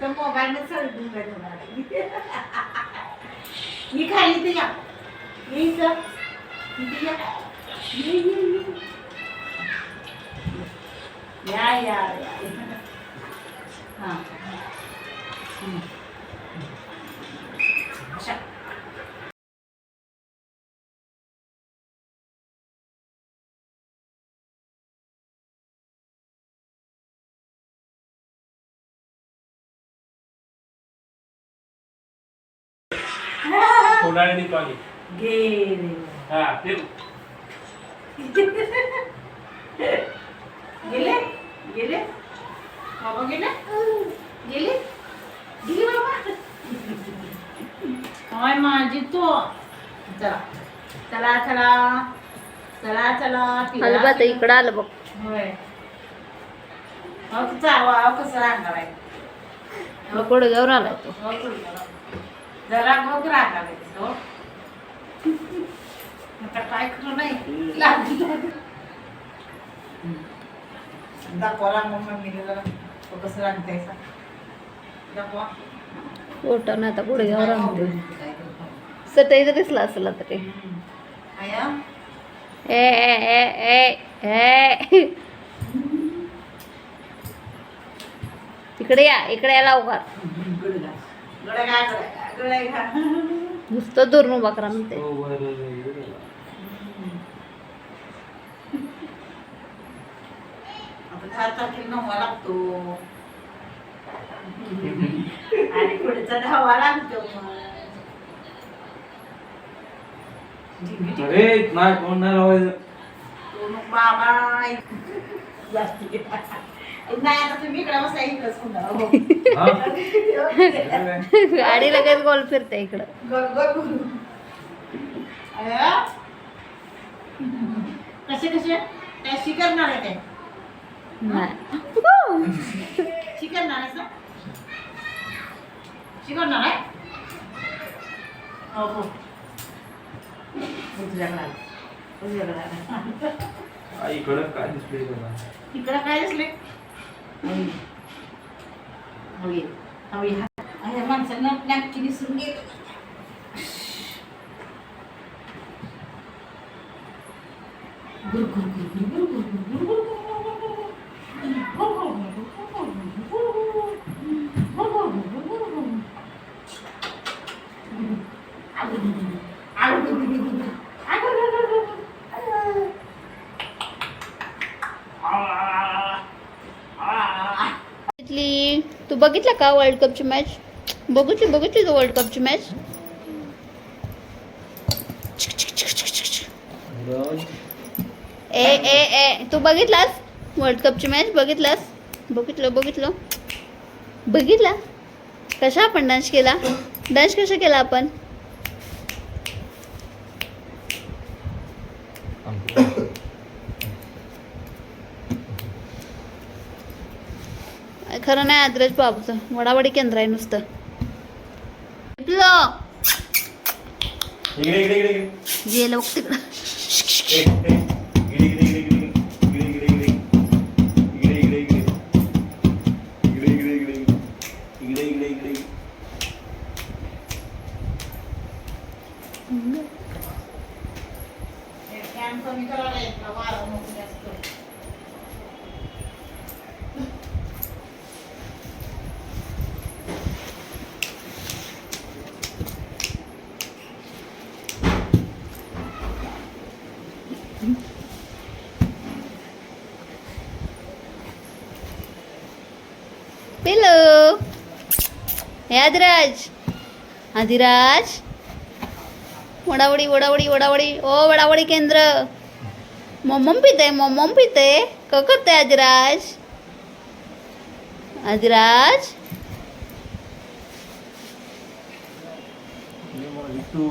तर मोबाईलने सरडून मी खाली तिला. मी या या या. हां. गेले हा ते गेले? गेले? बाबा गेले? गेले? गेले बाबा? हाय माझी तो? चला. चला चला. चला चला. हलबा तर. इकडं आलं बघ. होय. अहो चावा अहो कसं आहे मग गुडघ्यावर आलाय तो. जरा बघ तो आता काय करू नाही? लागलं दाखवा मग मम्मीने जरा. तो कसं राहते दाखवा. फोटो नाही आता गुडघ्यावर आणतो काय करू? सटईचं दिसलं असेल आता ते. आया? ए ए ए ए ए. इकडे या इकडे या लवकर. गुडगा नुसतं दुर्नो उभा म्हणते. हो, आणि पुढचा लागतो अरे नाही कोण नाही लावायचं. बाबा जास्त. नाही आता तुम्ही इकडे बसा इकडंच होणार हो. हा? गाडी लगेच गोल फिरते इकडं. गोल गोल. कसे कसे? काय शिकरणार आहे काय नाही. शिकरणार आहे शिकवणार आहे? हो हो. इकडं काय बघा. इकडं काय दिसले ह्या माणसांना नॅपकिन विसरून गेलो गुरगुर गुरगुर गुरगुर गुरगुर गुरगुर तू बघितला का वर्ल्ड कपची मॅच बघितली बघितली तू वर्ल्ड कपची मॅच ए ए ए तू बघितलास वर्ल्ड कपची मॅच बघितलास? बघितलं बघितलं. बघितला? कशा आपण डान्स केला? डान्स कसा केला आपण? खरं नाही आदरच बाबूचं वडावडी केंद्र आहे नुसतं गेलं बघ तिकडं Yang పిలు యాదిరాజ్ అదిరాజ్ ఉడవడి ఉడవడి ఉడవడి ఓ ఉడవడి కేంద్ర మొమ్మంపితే మొమ్మంపితే కొకొత్తే అదిరాజ్ అదిరాజ్ ఇటు